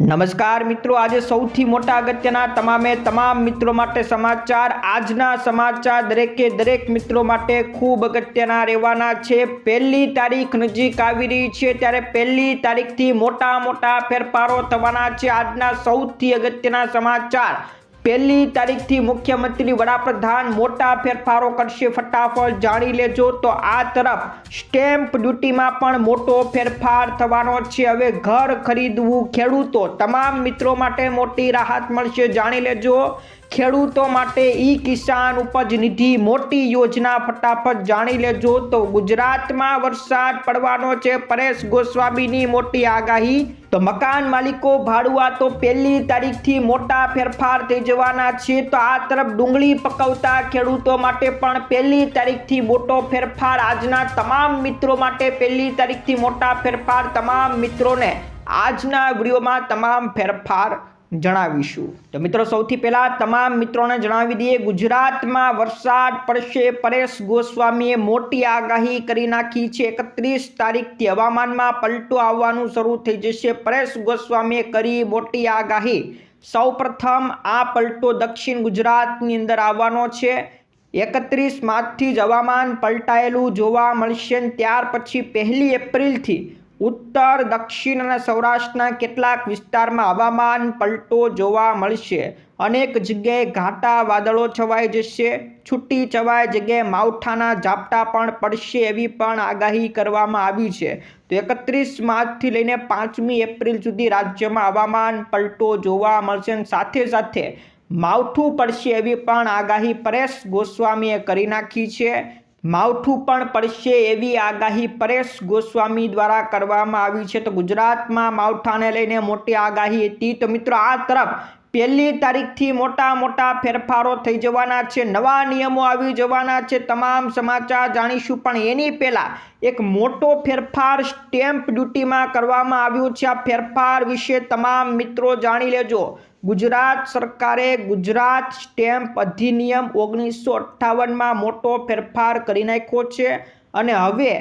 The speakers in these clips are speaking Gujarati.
નમસ્કાર મિત્રો, આજે સૌથી મોટા અગત્યના તમામે તમામ મિત્રો માટે સમાચાર, આજના સમાચાર દરેકે દરેક મિત્રો માટે ખૂબ અગત્યના રહેવાના છે. પહેલી તારીખ નજીક આવી રહી છે, ત્યારે પહેલી તારીખથી મોટા મોટા ફેરફારો થવાના છે. આજના સૌથી અગત્યના સમાચાર પહેલી તારીખથી મુખ્યમંત્રી વડાપ્રધાન મોટા ફેરફારો કરશે ફટાફટ. જાણી લેજો તો આ તરફ સ્ટેમ્પ ડ્યુટીમાં પણ મોટો ફેરફાર થવાનો છે. હવે ઘર ખરીદવું ખેડૂતો તમામ મિત્રો માટે મોટી રાહત મળશે. જાણી લેજો. ખેડૂતો માટે ઈ કિસાન ઉપજ નિધિ મોટી યોજના ફટાફટ જાણી લેજો તો ગુજરાતમાં વરસાદ પડવાનો છે. પરેશ ગોસ્વામીની મોટી આગાહી, તો મકાન માલિકો ભાડુઆ તો પહેલી તારીખથી મોટા ફેરફાર થઈ જવાના છે. તો આ તરફ ડુંગળી પકવતા ખેડૂતો માટે પણ પહેલી તારીખથી મોટો ફેરફાર. આજના તમામ મિત્રો માટે પહેલી તારીખથી મોટા ફેરફાર. તમામ મિત્રોને આજના વિડીયોમાં તમામ ફેરફાર જણાવીશું. તો મિત્રો, સૌથી પહેલાં તમામ મિત્રોને જણાવી દઈએ, ગુજરાતમાં વરસાદ પડશે. પરેશ ગોસ્વામીએ મોટી આગાહી કરી નાખી છે. એકત્રીસ તારીખથી હવામાનમાં પલટો આવવાનું શરૂ થઈ જશે. પરેશ ગોસ્વામીએ કરી મોટી આગાહી. સૌપ્રથમ આ પલટો દક્ષિણ ગુજરાતની અંદર આવવાનો છે. એકત્રીસ માર્ચથી જ હવામાન પલટાયેલું જોવા મળશે ત્યાર પછી પહેલી એપ્રિલથી ઉત્તર, દક્ષિણ અને સૌરાષ્ટ્રના કેટલાક વિસ્તારમાં હવામાન પલટો જોવા મળશે. અનેક જગ્યાએ ઘાટા વાદળો છવાઈ જશે. છૂટી છવાય જગ્યાએ માવઠાના ઝાપટા પણ પડશે એવી પણ આગાહી કરવામાં આવી છે. તો એકત્રીસ માર્ચથી લઈને પાંચમી એપ્રિલ સુધી રાજ્યમાં હવામાન પલટો જોવા મળશે સાથે સાથે માવઠું પડશે એવી પણ આગાહી પરેશ ગોસ્વામીએ કરી નાખી છે. માવઠું પણ પડશે એવી આગાહી પરેશ ગોસ્વામી દ્વારા કરવામાં આવી છે. તો ગુજરાતમાં માવઠાને લઈને મોટી આગાહી હતી. તો મિત્રો, આ તરફ પહેલી તારીખથી મોટા મોટા ફેરફારો થઈ જવાના છે. નવા નિયમો આવી જવાના છે. તમામ સમાચાર જાણીશું. પણ એની પહેલાં એક મોટો ફેરફાર સ્ટેમ્પ ડ્યુટીમાં કરવામાં આવ્યો છે. આ ફેરફાર વિશે તમામ મિત્રો જાણી લેજો. ગુજરાત સરકારે ગુજરાત સ્ટેમ્પ અધિનિયમ ઓગણીસો અઠ્ઠાવનમાં મોટો ફેરફાર કરી નાખ્યો છે અને હવે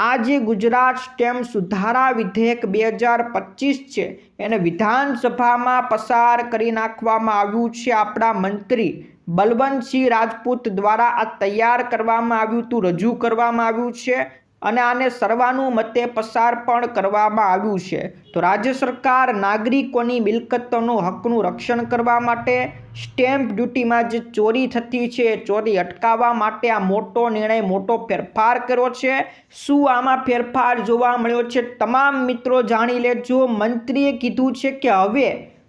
આ જે ગુજરાત સ્ટેમ્પ સુધારા વિધેયક બે હજાર પચીસ છે. એને વિધાનસભામાં પસાર કરી નાખવામાં આવ્યું છે આપણા મંત્રી. બલવંતસિંહ રાજપૂત દ્વારા આ તૈયાર કરવામાં આવ્યું હતું, રજૂ કરવામાં આવ્યું છે. અને આને સર્વાનુમતે પસાર પણ કરવામાં આવ્યું છે. તો રાજ્ય સરકાર નાગરિકોની મિલકતોનું હકનું રક્ષણ કરવા માટે સ્ટેમ્પ ડ્યુટીમાં જે ચોરી થતી છે ચોરી અટકાવવા માટે આ મોટો નિર્ણય, મોટો ફેરફાર કર્યો છે. શું આમાં ફેરફાર જોવા મળ્યો છે, તમામ મિત્રો જાણી લેજો. મંત્રીએ કીધું છે કે હવે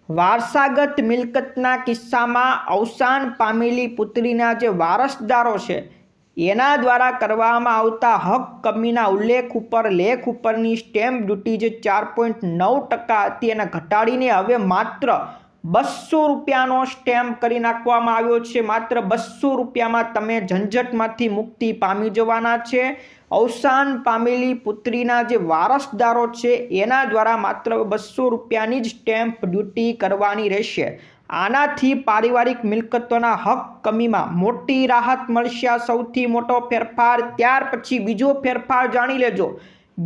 વારસાગત મિલકતના કિસ્સામાં અવસાન પામેલી પુત્રીના જે વારસદારો છે એના દ્વારા કરવામાં આવતા હક કમીના ઉલ્લેખ ઉપર, લેખ ઉપરની સ્ટેમ્પ ડ્યુટી જે ચાર પોઈન્ટ નવ ટકા હતી એને ઘટાડીને હવે માત્ર બસો રૂપિયાનો સ્ટેમ્પ કરી નાખવામાં આવ્યો છે. માત્ર બસો રૂપિયામાં તમે ઝંઝટમાંથી મુક્તિ પામી જવાના છે. અવસાન પામેલી પુત્રીના જે વારસદારો છે, એના દ્વારા માત્ર બસો રૂપિયાની જ સ્ટેમ્પ ડ્યુટી કરવાની રહેશે. આનાથી પારિવારિક મિલકતોના હક કમીમાં મોટી રાહત મળશે. સૌથી મોટો ફેરફાર. ત્યાર પછી બીજો ફેરફાર જાણી લેજો.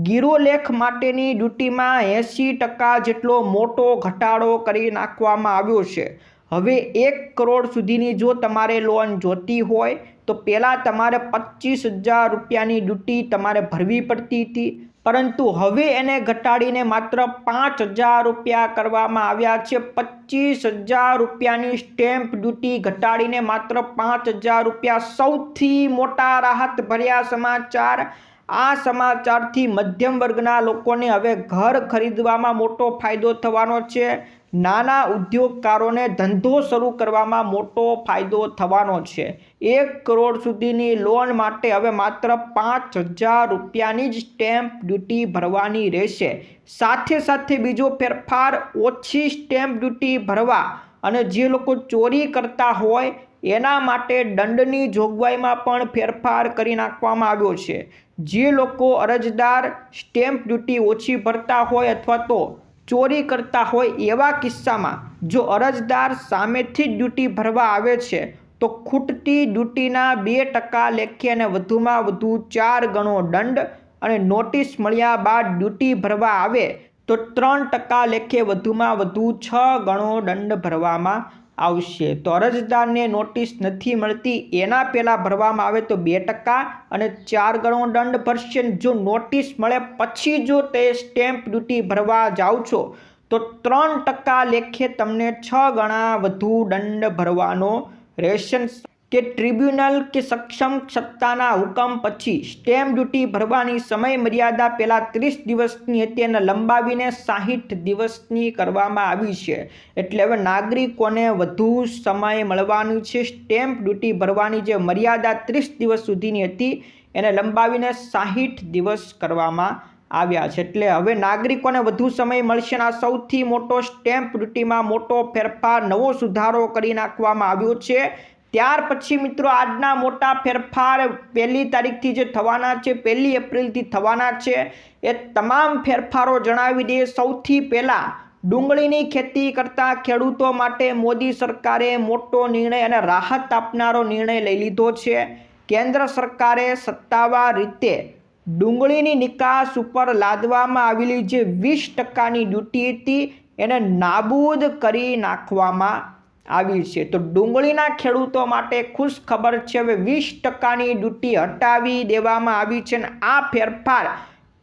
ગીરોલેખ માટેની ડ્યુટીમાં એંસી ટકા જેટલો મોટો ઘટાડો કરી નાખવામાં આવ્યો છે. હવે એક કરોડ સુધીની જો તમારે લોન જોતી હોય, તો પહેલાં તમારે પચીસ હજાર રૂપિયાની ડ્યુટી તમારે ભરવી પડતી હતી. પરંતુ હવે એને ઘટાડીને માત્ર પાંચ હજાર રૂપિયા કરવામાં આવ્યા છે. પચીસ હજાર રૂપિયાની સ્ટેમ્પ ડ્યુટી ઘટાડીને માત્ર પાંચ હજાર રૂપિયા. સૌથી મોટા રાહત ભર્યા સમાચાર. આ સમાચારથી મધ્યમ વર્ગના લોકોને હવે ઘર ખરીદવામાં મોટો ફાયદો થવાનો છે. નાના ઉદ્યોગકારોને ધંધો શરૂ કરવામાં મોટો ફાયદો થવાનો છે. એક કરોડ સુધીની લોન માટે હવે માત્ર પાંચ હજાર રૂપિયાની જ સ્ટેમ્પ ડ્યુટી ભરવાની રહેશે. સાથે સાથે બીજો ફેરફાર ઓછી સ્ટેમ્પ ડ્યુટી ભરવા અને જે લોકો ચોરી કરતા હોય એના માટે દંડની જોગવાઈમાં પણ ફેરફાર કરી નાખવામાં આવ્યો છે. જે લોકો અરજદાર સ્ટેમ્પ ડ્યુટી ઓછી ભરતા હોય અથવા તો ચોરી કરતા હોય એવા કિસ્સામાં જો અરજદાર સામેથી જ ડ્યુટી ભરવા આવે છે, તો ખૂટતી ડ્યુટીના બે ટકા લેખે અને વધુમાં વધુ ચાર ગણો દંડ અને નોટિસ મળ્યા બાદ ડ્યુટી ભરવા આવે, તો ત્રણ ટકા લેખે વધુમાં વધુ છ ગણો દંડ ભરવામાં આવશે. અરજદારને નોટિસ નથી મળતી. એના પહેલાં ભરવામાં આવે તો બે ટકા અને ચાર ગણો દંડ ભરશે. જો નોટિસ મળે પછી જો તે સ્ટેમ્પ ડ્યુટી ભરવા જાઓ છો, તો ત્રણ ટકા લેખે તમને છ ગણા વધુ દંડ ભરવાનો રહેશે. કે ટ્રિબ્યુનલ કે સક્ષમ સત્તાના હુકમ પછી સ્ટેમ્પ ડ્યુટી ભરવાની સમય મર્યાદા પહેલાં ત્રીસ દિવસની હતી અને લંબાવીને સાહીઠ દિવસની કરવામાં આવી છે. એટલે હવે નાગરિકોને વધુ સમય મળવાનું છે. સ્ટેમ્પ ડ્યુટી ભરવાની જે મર્યાદા ત્રીસ દિવસ સુધીની હતી, એને લંબાવીને સાહીઠ દિવસ કરવામાં આવ્યા છે. એટલે હવે નાગરિકોને વધુ સમય મળશે આ સૌથી મોટો સ્ટેમ્પ ડ્યુટીમાં મોટો ફેરફાર, નવો સુધારો કરી નાખવામાં આવ્યો છે. ત્યાર પછી મિત્રો આજના મોટા ફેરફાર પહેલી તારીખથી જે થવાના છે, પહેલી એપ્રિલથી થવાના છે, એ તમામ ફેરફારો જણાવી દઈએ. સૌથી પહેલાં ડુંગળીની ખેતી કરતા ખેડૂતો માટે મોદી સરકારે મોટો નિર્ણય અને રાહત આપનારો નિર્ણય લઈ લીધો છે. કેન્દ્ર સરકારે સત્તાવાર રીતે ડુંગળીની નિકાસ ઉપર લાદવામાં આવેલી જે વીસ ટકાની ડ્યુટી હતી, એને નાબૂદ કરી નાખવામાં આવી છે. તો ડુંગળીના ખેડૂતો માટે ખુશ ખબર છે, હવે વીસ ટકાની ડ્યુટી હટાવી દેવામાં આવી છે અને આ ફેરફાર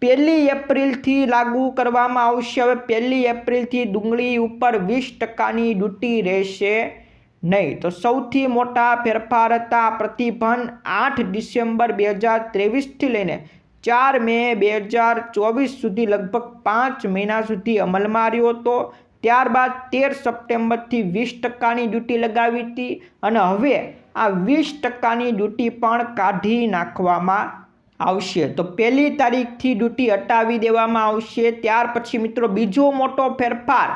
પહેલી એપ્રિલથી લાગુ કરવામાં આવશે. હવે પહેલી એપ્રિલથી ડુંગળી ઉપર વીસ ટકાની ડ્યુટી રહેશે નહીં. તો સૌથી મોટા ફેરફાર હતા પ્રતિબંધ આઠ ડિસેમ્બર બે હજાર ત્રેવીસથી લઈને ચાર મે બે હજાર ચોવીસ સુધી લગભગ પાંચ મહિના સુધી અમલમાં રહ્યો હતો. ત્યારબાદ તેર સપ્ટેમ્બરથી વીસ ટકાની ડ્યુટી લગાવી હતી અને હવે આ વીસ ટકાની ડ્યુટી પણ કાઢી નાખવામાં આવશે. તો પહેલી તારીખથી ડ્યુટી હટાવી દેવામાં આવશે. ત્યાર પછી મિત્રો બીજો મોટો ફેરફાર,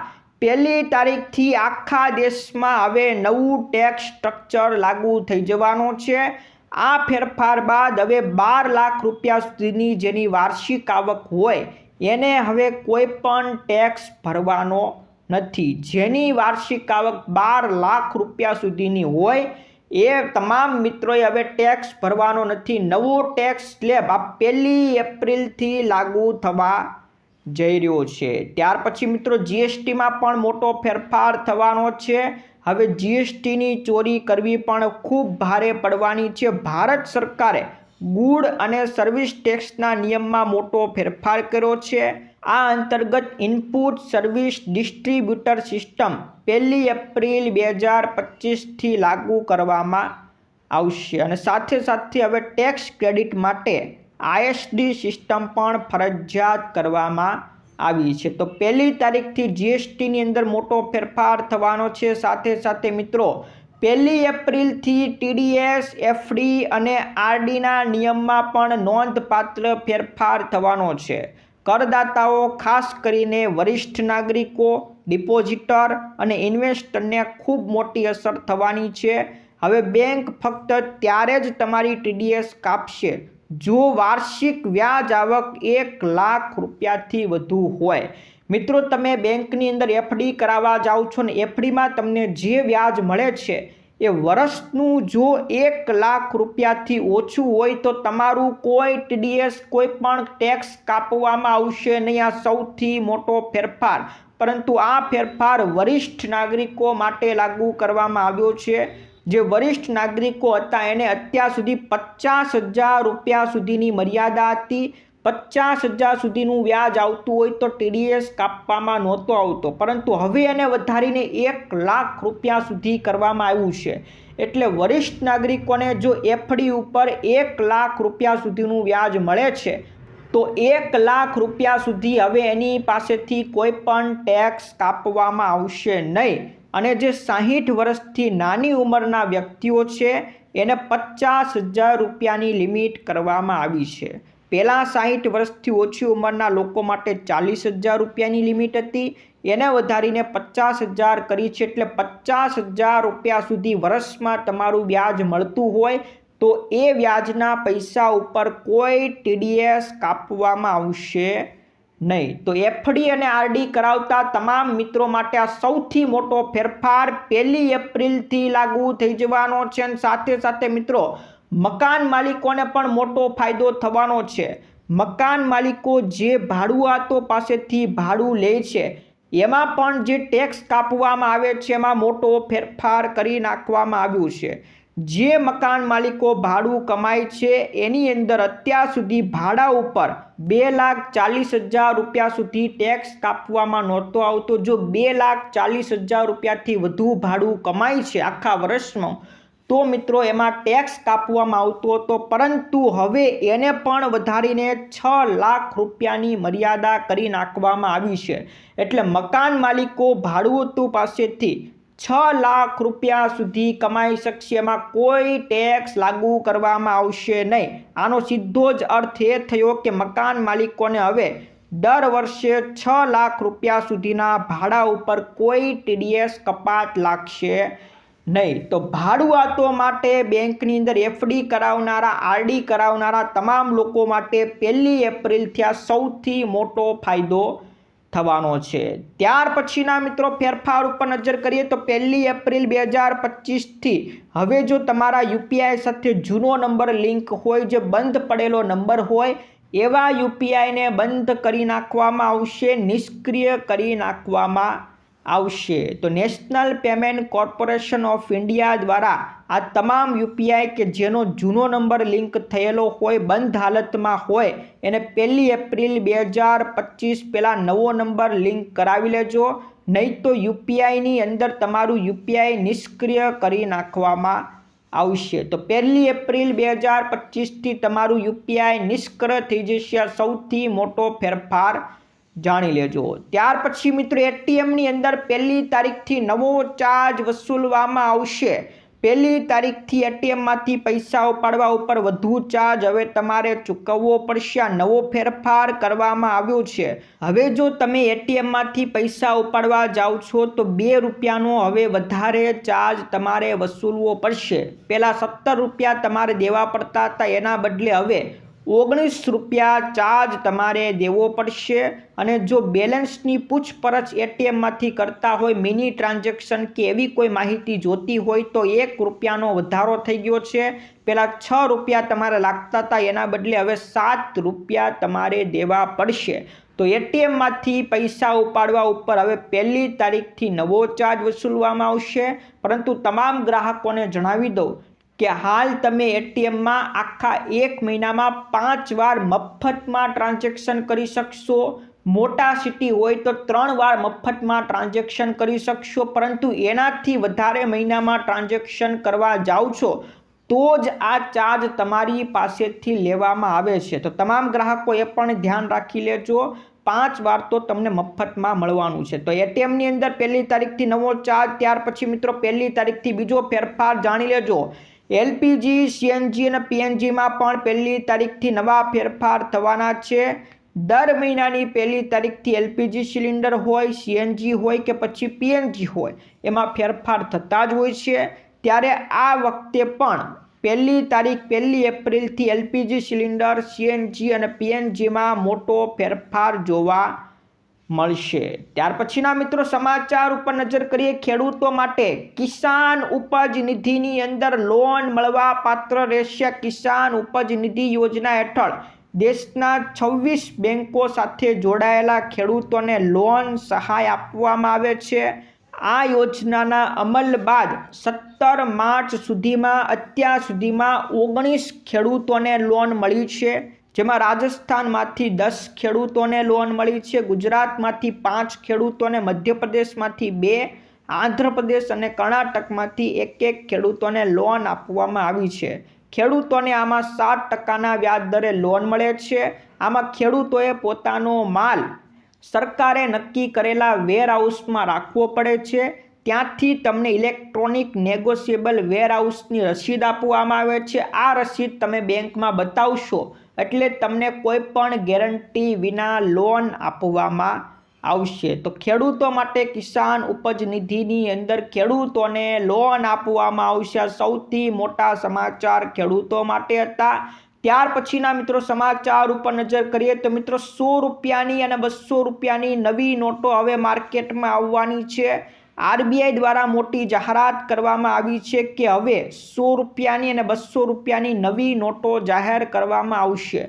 પહેલી તારીખથી આખા દેશમાં હવે નવું ટેક્સ સ્ટ્રક્ચર લાગુ થઈ જવાનો છે. આ ફેરફાર બાદ હવે બાર લાખ રૂપિયા સુધીની જેની વાર્ષિક આવક હોય, એને હવે કોઈ પણ ટેક્સ ભરવાનો નથી. જેની વાર્ષિક આવક બાર લાખ રૂપિયા સુધીની હોય, એ તમામ મિત્રોએ હવે ટેક્સ ભરવાનો નથી. નવો ટેક્સ સ્લેબ આ પહેલી એપ્રિલથી લાગુ થવા જઈ રહ્યો છે. ત્યાર પછી મિત્રો જીએસટીમાં પણ મોટો ફેરફાર થવાનો છે. હવે જીએસટીની ચોરી કરવી પણ ખૂબ ભારે પડવાની છે. ભારત સરકારે ગુડ અને સર્વિસ ટેક્સના નિયમમાં મોટો ફેરફાર કર્યો છે. આ અંતર્ગત ઇનપુટ સર્વિસ ડિસ્ટ્રીબ્યુટર સિસ્ટમ પહેલી એપ્રિલ બે હજાર પચીસથી લાગુ કરવામાં આવશે. અને સાથે સાથે હવે ટેક્સ ક્રેડિટ માટે આઈએસડી સિસ્ટમ પણ ફરજિયાત કરવામાં આવી છે. તો પહેલી તારીખથી જીએસટીની અંદર મોટો ફેરફાર થવાનો છે. સાથે સાથે મિત્રો, પહેલી એપ્રિલથી ટીડીએસ, એફડી અને આરડીના નિયમમાં પણ નોંધપાત્ર ફેરફાર થવાનો છે. કરદાતાઓ ખાસ કરીને વરિષ્ઠ નાગરિકો, ડિપોઝિટર અને ઇન્વેસ્ટરને ખૂબ મોટી અસર થવાની છે. હવે બેંક ફક્ત ત્યારે જ તમારી ટીડીએસ કાપશે જો વાર્ષિક વ્યાજ આવક એક લાખ રૂપિયાથી વધુ હોય. મિત્રો, તમે બેંકની અંદર એફડી કરાવવા જાઓ છો ને, એફડીમાં તમને જે વ્યાજ મળે છે એ વર્ષનું જો એક લાખ રૂપિયાથી ઓછું હોય તો તમારું કોઈ ટીડીએસ કોઈ પણ ટેક્સ કાપવામાં આવશે નહીં. આ સૌથી મોટો ફેરફાર. પરંતુ આ ફેરફાર વરિષ્ઠ નાગરિકો માટે લાગુ કરવામાં આવ્યો છે. જે વરિષ્ઠ નાગરિકો હતા, એને અત્યાર સુધી પચાસ હજાર રૂપિયા સુધીની મર્યાદા હતી. પચાસ હજાર સુધીનું વ્યાજ આવતું હોય તો ટીડીએસ કાપવામાં નહોતો આવતો. પરંતુ હવે એને વધારીને એક લાખ રૂપિયા સુધી કરવામાં આવ્યું છે. એટલે વરિષ્ઠ નાગરિકોને જો એફડી ઉપર એક લાખ રૂપિયા સુધીનું વ્યાજ મળે છે, તો એક લાખ રૂપિયા સુધી હવે એની પાસેથી કોઈ પણ ટેક્સ કાપવામાં આવશે નહીં. અને જે સાહીઠ વર્ષથી નાની ઉંમરના વ્યક્તિઓ છે, એને પચાસ હજાર રૂપિયાની લિમિટ કરવામાં આવી છે. પહેલાં સાહીઠ વર્ષથી ઓછી ઉંમરના લોકો માટે ચાલીસ હજાર રૂપિયાની લિમિટ હતી. એને વધારીને પચાસ હજાર કરી છે એટલે પચાસ હજાર રૂપિયા સુધી વર્ષમાં તમારું વ્યાજ મળતું હોય તો એ વ્યાજના પૈસા ઉપર કોઈ ટીડીએસ કાપવામાં આવશે નહીં. તો એફડી અને આરડી કરાવતા તમામ મિત્રો માટે આ સૌથી મોટો ફેરફાર પહેલી એપ્રિલથી લાગુ થઈ જવાનો છે અને સાથે સાથે મિત્રો મકાન માલિકોને પણ મોટો ફાયદો થવાનો છે. મકાન માલિકો જે ભાડુઆતો પાસેથી ભાડું લે છે, એમાં પણ જે ટેક્સ કાપવામાં આવે છે, એમાં મોટો ફેરફાર કરી નાખવામાં આવ્યું છે. જે મકાન માલિકો ભાડું કમાય છે, એની અંદર અત્યાર સુધી ભાડા ઉપર બે લાખ ચાલીસ હજાર રૂપિયા સુધી ટેક્સ કાપવામાં નહોતો આવતો. જો બે લાખ ચાલીસ હજાર રૂપિયાથી વધુ ભાડું કમાય છે આખા વર્ષમાં તો મિત્રો એમાં ટેક્સ કાપવામાં આવતો હતો, પરંતુ હવે એને પણ વધારીને છ લાખ રૂપિયાની મર્યાદા કરી નાખવામાં આવી છે. એટલે મકાન માલિકો ભાડુઆતો પાસેથી છ લાખ રૂપિયા સુધી કમાઈ શકશે, એમાં કોઈ ટેક્સ લાગુ કરવામાં આવશે નહીં. આનો સીધો જ અર્થ એ થયો કે મકાન માલિકોને હવે દર વર્ષે છ લાખ રૂપિયા સુધીના ભાડા ઉપર કોઈ ટીડીએસ કપાત લાગશે નહીં. તો ભાડુઆતો માટે બેંકની અંદર એફડી કરાવનારા, આરડી કરાવનારા તમામ લોકો માટે પહેલી એપ્રિલથી આ સૌથી મોટો ફાયદો થવાનો છે. ત્યાર પછીના મિત્રો ફેરફાર ઉપર નજર કરીએ તો પહેલી એપ્રિલ બે હજાર પચીસથી હવે જો તમારા યુપીઆઈ સાથે જૂનો નંબર લિંક હોય, જે બંધ પડેલો નંબર હોય, એવા યુપીઆઈને બંધ કરી નાખવામાં આવશે, નિષ્ક્રિય કરી નાખવામાં આવશે. તો national payment corporation of India દ્વારા આ તમામ યુપીઆઈ કે જેનો જૂનો નંબર લિંક થયેલો હોય, બંધ હાલતમાં હોય, એને પહેલી એપ્રિલ બે હજાર પચીસ પહેલાં નવો નંબર લિંક કરાવી લેજો. નહીં તો યુપીઆઈની અંદર તમારું યુપીઆઈ નિષ્ક્રિય કરી નાખવામાં આવશે. તો પહેલી એપ્રિલ બે હજાર પચીસથી તમારું યુપીઆઈ નિષ્ક્રિય થઈ જશે સૌથી મોટો ફેરફાર જાણી લેજો. ત્યાર પછી મિત્રો એટીએમની અંદર પહેલી તારીખથી નવો ચાર્જ વસૂલવામાં આવશે. પહેલી તારીખથી એટીએમમાંથી પૈસા ઉપાડવા ઉપર વધુ ચાર્જ હવે તમારે ચૂકવવો પડશે. આ નવો ફેરફાર કરવામાં આવ્યો છે. હવે જો તમે એટીએમમાંથી પૈસા ઉપાડવા જાઓ છો તો બે રૂપિયાનો હવે વધારે ચાર્જ તમારે વસૂલવો પડશે. પહેલાં સત્તર રૂપિયા તમારે દેવા પડતા હતા. એના બદલે હવે ઓગણીસ રૂપિયા ચાર્જ તમારે દેવો પડશે અને જો બેલેન્સની પૂછપરછ એટીએમમાંથી કરતા હોય, મિની ટ્રાન્ઝેક્શન કે એવી કોઈ માહિતી જોતી હોય, તો એક રૂપિયાનો વધારો થઈ ગયો છે. પહેલાં છ રૂપિયા તમારે લાગતા હતા, એના બદલે હવે સાત રૂપિયા તમારે દેવા પડશે. તો એટીએમમાંથી પૈસા ઉપાડવા ઉપર હવે પહેલી તારીખથી નવો ચાર્જ વસૂલવામાં આવશે. પરંતુ તમામ ગ્રાહકોને જણાવી દઉં કે હાલ તમે એટીએમમાં આખા એક મહિનામાં પાંચ વાર મફતમાં ટ્રાન્ઝેક્શન કરી શકશો. મોટા સિટી હોય તો ત્રણ વાર મફતમાં ટ્રાન્ઝેક્શન કરી શકશો, પરંતુ એનાથી વધારે મહિનામાં ટ્રાન્ઝેક્શન કરવા જાઓ છો, તો જ આ ચાર્જ તમારી પાસેથી લેવામાં આવે છે. તો તમામ ગ્રાહકો એ પણ ધ્યાન રાખી લેજો, પાંચ વાર તો તમને મફતમાં મળવાનું છે. તો એટીએમની અંદર પહેલી તારીખથી નવો ચાર્જ, ત્યાર પછી મિત્રો પહેલી તારીખથી બીજો ફેરફાર જાણી લેજો. એલપીજી, સીએનજી અને પીએનજીમાં પણ પહેલી તારીખથી નવા ફેરફાર થવાના છે. દર મહિનાની પહેલી તારીખથી એલપીજી સિલિન્ડર હોય, સીએનજી હોય કે પછી પીએનજી હોય, એમાં ફેરફાર થતા જ હોય છે. ત્યારે આ વખતે પણ પહેલી તારીખ પહેલી એપ્રિલથી એલપીજી સિલિન્ડર, સીએનજી અને પીએનજીમાં મોટો ફેરફાર જોવા મળશે. ત્યાર પછીના મિત્રો સમાચાર ઉપર નજર કરીએ ખેડૂતો માટે. કિસાન ઉપજ નિધિની અંદર લોન મળવા પાત્ર રહેશે કિસાન ઉપજ નિધિ યોજના હેઠળ. દેશના છવ્વીસ બેન્કો સાથે જોડાયેલા ખેડૂતોને લોન સહાય આપવામાં આવે છે. આ યોજનાના અમલ બાદ સત્તર માર્ચ સુધીમાં, અત્યાર સુધીમાં ઓગણીસ ખેડૂતોને લોન મળી છે. જેમાં રાજસ્થાનમાંથી દસ ખેડૂતોને લોન મળી છે, ગુજરાતમાંથી પાંચ ખેડૂતોને, મધ્યપ્રદેશમાંથી બે, આંધ્રપ્રદેશ અને કર્ણાટકમાંથી એક એક ખેડૂતોને લોન આપવામાં આવી છે. ખેડૂતોને આમાં સાત ટકાના વ્યાજ દરે લોન મળે છે. આમાં ખેડૂતોએ પોતાનો માલ સરકારે નક્કી કરેલા વેરહાઉસમાં રાખવો પડે છે. ત્યાંથી તમને ઇલેક્ટ્રોનિક નેગોશિયેબલ વેરહાઉસની રસીદ આપવામાં આવે છે. આ રસીદ તમે બેંકમાં બતાવશો એટલે તમને કોઈ પણ ગેરંટી વિના લોન આપવામાં આવશે. તો ખેડૂતો માટે કિસાન ઉપજ નિધિની અંદર ખેડૂતોને લોન આપવામાં આવશે. સૌથી મોટા સમાચાર ખેડૂતો માટે હતા. ત્યાર પછીના મિત્રો સમાચાર ઉપર નજર કરીએ તો મિત્રો સો રૂપિયાની અને બસો રૂપિયાની નવી નોટો હવે માર્કેટમાં આવવાની છે. આરબીઆઈ દ્વારા મોટી જાહેરાત કરવામાં આવી છે કે હવે સો રૂપિયાની અને બસો રૂપિયાની નવી નોટો જાહેર કરવામાં આવશે.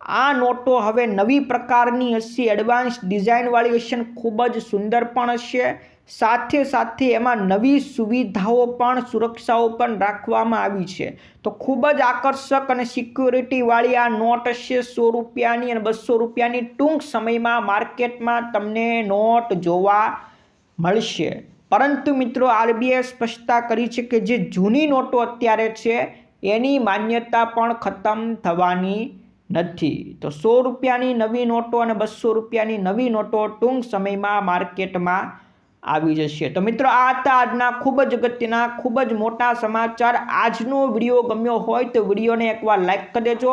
આ નોટો હવે નવી પ્રકારની હશે. એડવાન્સ ડિઝાઇનવાળી હશે ખૂબ જ સુંદર પણ હશે. સાથે સાથે એમાં નવી સુવિધાઓ પણ સુરક્ષાઓ પણ રાખવામાં આવી છે. તો ખૂબ જ આકર્ષક અને સિક્યોરિટીવાળી આ નોટ હશે. સો રૂપિયાની અને બસો રૂપિયાની ટૂંક સમયમાં માર્કેટમાં તમને નોટ જોવા મળશે. પરંતુ મિત્રો આરબીઆઈ સ્પષ્ટતા કરી છે કે જે જૂની નોટો અત્યારે છે, એની માન્યતા પણ ખતમ થવાની નથી. તો સો રૂપિયાની નવી નોટો અને બસો રૂપિયાની નવી નોટો ટૂંક સમયમાં માર્કેટમાં આવી જશે. તો મિત્રો, આ હતા આજના ખૂબ જ અગત્યના, ખૂબ જ મોટા સમાચાર. આજનો વીડિયો ગમ્યો હોય તો વિડીયોને એકવાર લાઈક કરી દેજો.